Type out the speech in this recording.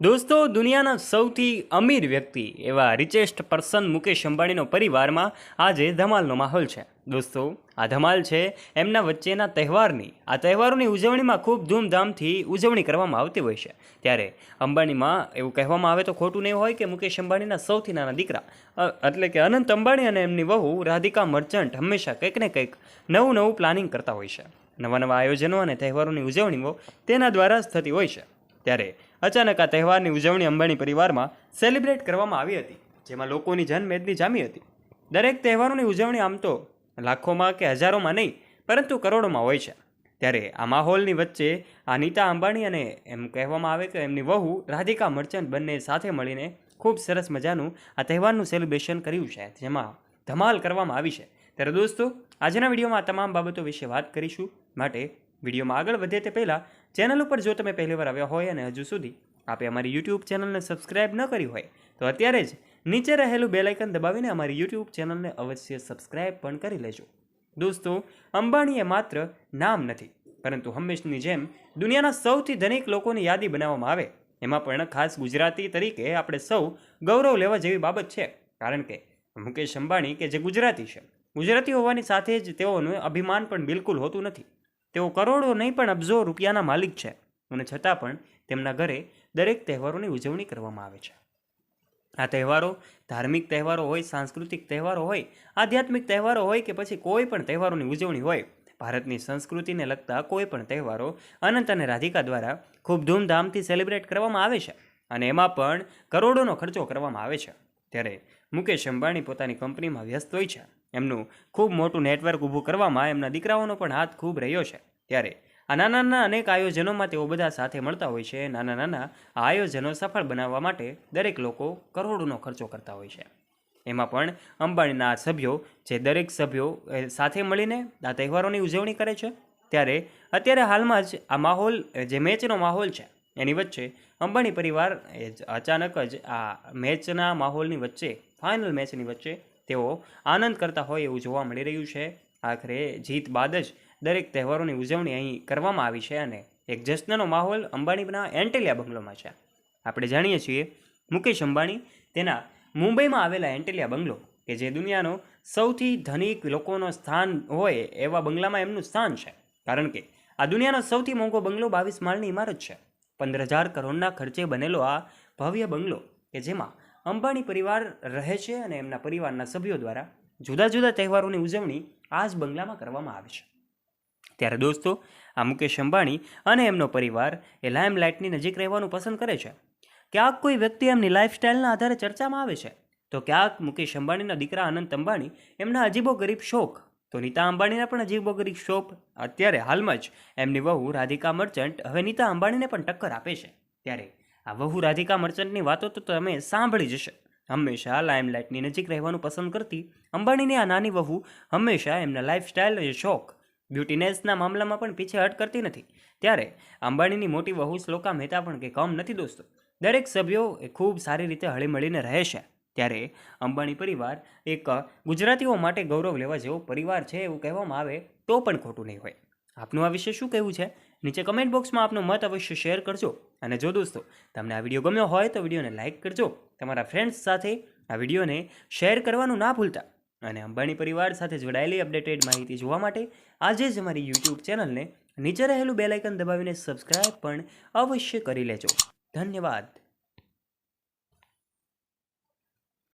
દોસ્તો, દુનિયાના સૌથી અમીર વ્યક્તિ એવા રિચેસ્ટ પર્સન મુકેશ અંબાણીનો પરિવારમાં આજે ધમાલનો માહોલ છે. દોસ્તો, આ ધમાલ છે એમના વચ્ચેના તહેવારની. આ તહેવારોની ઉજવણીમાં ખૂબ ધૂમધામથી ઉજવણી કરવામાં આવતી હોય છે. ત્યારે અંબાણીમાં એવું કહેવામાં આવે તો ખોટું નહીં હોય કે મુકેશ અંબાણીના સૌથી નાના દીકરા. એટલે કે અનંત અંબાણી અને એમની વહુ રાધિકા મર્ચન્ટ હંમેશા કંઈક ને કંઈક નવું નવું પ્લાનિંગ કરતા હોય છે. નવા નવા આયોજનો અને તહેવારોની ઉજવણીઓ તેના દ્વારા જ થતી હોય છે. ત્યારે અચાનક આ તહેવારની ઉજવણી અંબાણી પરિવારમાં સેલિબ્રેટ કરવામાં આવી હતી, જેમાં લોકોની જનમેદની જામી હતી. દરેક તહેવારોની ઉજવણી આમ તો લાખોમાં કે હજારોમાં નહીં, પરંતુ કરોડોમાં હોય છે. ત્યારે આ માહોલની વચ્ચે આ નીતા અંબાણી અને એમ કહેવામાં આવે કે એમની વહુ રાધિકા મર્ચન્ટ બંને સાથે મળીને ખૂબ સરસ મજાનું આ તહેવારનું સેલિબ્રેશન કર્યું છે, જેમાં ધમાલ કરવામાં આવી છે. ત્યારે દોસ્તો, આજના વિડીયોમાં આ તમામ બાબતો વિશે વાત કરીશું. માટે વિડીયોમાં આગળ વધે તે પહેલાં ચેનલ ઉપર જો તમે પહેલીવાર આવ્યા હોય અને હજુ સુધી આપે અમારી યુટ્યુબ ચેનલને સબસ્ક્રાઇબ ન કરી હોય, તો અત્યારે જ નીચે રહેલું બેલાઇકન દબાવીને અમારી યુટ્યુબ ચેનલને અવશ્ય સબસ્ક્રાઇબ પણ કરી લેજો. દોસ્તો, અંબાણીએ માત્ર નામ નથી, પરંતુ હંમેશની જેમ દુનિયાના સૌથી ધનિક લોકોની યાદી બનાવવામાં આવે. એમાં પણ ખાસ ગુજરાતી તરીકે આપણે સૌ ગૌરવ લેવા જેવી બાબત છે, કારણ કે મુકેશ અંબાણી કે જે ગુજરાતી છે, ગુજરાતી હોવાની સાથે જ તેઓનું અભિમાન પણ બિલકુલ હોતું નથી. તેઓ કરોડો નહીં પણ અબજો રૂપિયાના માલિક છે અને છતાં પણ તેમના ઘરે દરેક તહેવારોની ઉજવણી કરવામાં આવે છે. આ તહેવારો ધાર્મિક તહેવારો હોય, સાંસ્કૃતિક તહેવારો હોય, આધ્યાત્મિક તહેવારો હોય કે પછી કોઈ પણ તહેવારોની ઉજવણી હોય, ભારતની સંસ્કૃતિને લગતા કોઈ પણ તહેવારો અનંત અને રાધિકા દ્વારા ખૂબ ધૂમધામથી સેલિબ્રેટ કરવામાં આવે છે અને એમાં પણ કરોડોનો ખર્ચો કરવામાં આવે છે. ત્યારે મુકેશ અંબાણી પોતાની કંપનીમાં વ્યસ્ત હોય છે. એમનું ખૂબ મોટું નેટવર્ક ઊભું કરવામાં એમના દીકરાઓનો પણ હાથ ખૂબ રહ્યો છે. ત્યારે આ નાના નાના અનેક આયોજનોમાં તેઓ બધા સાથે મળતા હોય છે. નાના નાના આયોજનો સફળ બનાવવા માટે દરેક લોકો કરોડોનો ખર્ચો કરતા હોય છે. એમાં પણ અંબાણીના સભ્યો, જે દરેક સભ્યો સાથે મળીને આ તહેવારોની ઉજવણી કરે છે. ત્યારે અત્યારે હાલમાં જ આ માહોલ, જે મેચનો માહોલ છે, એની વચ્ચે અંબાણી પરિવાર અચાનક જ આ મેચના માહોલની વચ્ચે ફાઇનલ મેચની વચ્ચે તેઓ આનંદ કરતા હોય એવું જોવા મળી રહ્યું છે. આખરે જીત બાદ જ દરેક તહેવારોની ઉજવણી અહીં કરવામાં આવી છે અને એક જશ્નનો માહોલ અંબાણીના એન્ટેલિયા બંગલોમાં છે. આપણે જાણીએ છીએ, મુકેશ અંબાણી તેના મુંબઈમાં આવેલા એન્ટેલિયા બંગલો કે જે દુનિયાનો સૌથી ધનિક લોકોનો સ્થાન હોય એવા બંગલામાં એમનું સ્થાન છે. કારણ કે આ દુનિયાનો સૌથી મોંઘો બંગલો બાવીસ માળની ઇમારત છે. પંદર હજાર કરોડના ખર્ચે બનેલો આ ભવ્ય બંગલો કે જેમાં અંબાણી પરિવાર રહે છે અને એમના પરિવારના સભ્યો દ્વારા જુદા જુદા તહેવારોની ઉજવણી આ જ બંગલામાં કરવામાં આવે છે. ત્યારે દોસ્તો, આ મુકેશ અંબાણી અને એમનો પરિવાર એ લાઇમલાઇટની નજીક રહેવાનું પસંદ કરે છે. ક્યાંક કોઈ વ્યક્તિ એમની લાઇફસ્ટાઇલના આધારે ચર્ચામાં આવે છે, તો ક્યાંક મુકેશ અંબાણીના દીકરા અનંત અંબાણી એમના અજીબો ગરીબ શોખ, તો નીતા અંબાણીના પણ અજીબો ગરીબ શોખ. અત્યારે હાલમાં જ એમની વહુ રાધિકા મર્ચન્ટ હવે નીતા અંબાણીને પણ ટક્કર આપે છે. ત્યારે આ વહુ રાધિકા મર્ચન્ટની વાતો તો તમે સાંભળી જશે હંમેશા લાઇમલાઇટની નજીક રહેવાનું પસંદ કરતી અંબાણીની આ નાની વહુ હંમેશા એમના લાઇફસ્ટાઇલ શોખ બ્યુટીનેસના મામલામાં પણ પીછેહટ કરતી નથી. ત્યારે અંબાણીની મોટી વહુ શ્લોકા મહેતા પણ કે કમ નથી દોસ્તો. દરેક સભ્યો એ ખૂબ સારી રીતે હળીમળીને રહે છે. ત્યારે અંબાણી પરિવાર એક ગુજરાતીઓ માટે ગૌરવ લેવા જેવો પરિવાર છે એવું કહેવામાં આવે તો પણ ખોટું નહીં હોય. આપનું આ વિશે શું કહેવું છે? નીચે કમેન્ટ બોક્સમાં આપનું મત અવશ્ય શેર કરજો. અને જો દોસ્તો, તમને આ વીડિયો ગમ્યો હોય તો વિડીયોને લાઇક કરજો. તમારા ફ્રેન્ડ્સ સાથે આ વિડીયોને શેર કરવાનું ના ભૂલતા. અને અંબાણી પરિવાર સાથે જોડાયેલી અપડેટેડ માહિતી જોવા માટે આજે જ અમારી યુટ્યુબ ચેનલને નીચે રહેલું બેલાઇકન દબાવીને સબસ્ક્રાઇબ પણ અવશ્ય કરી લેજો. ધન્યવાદ.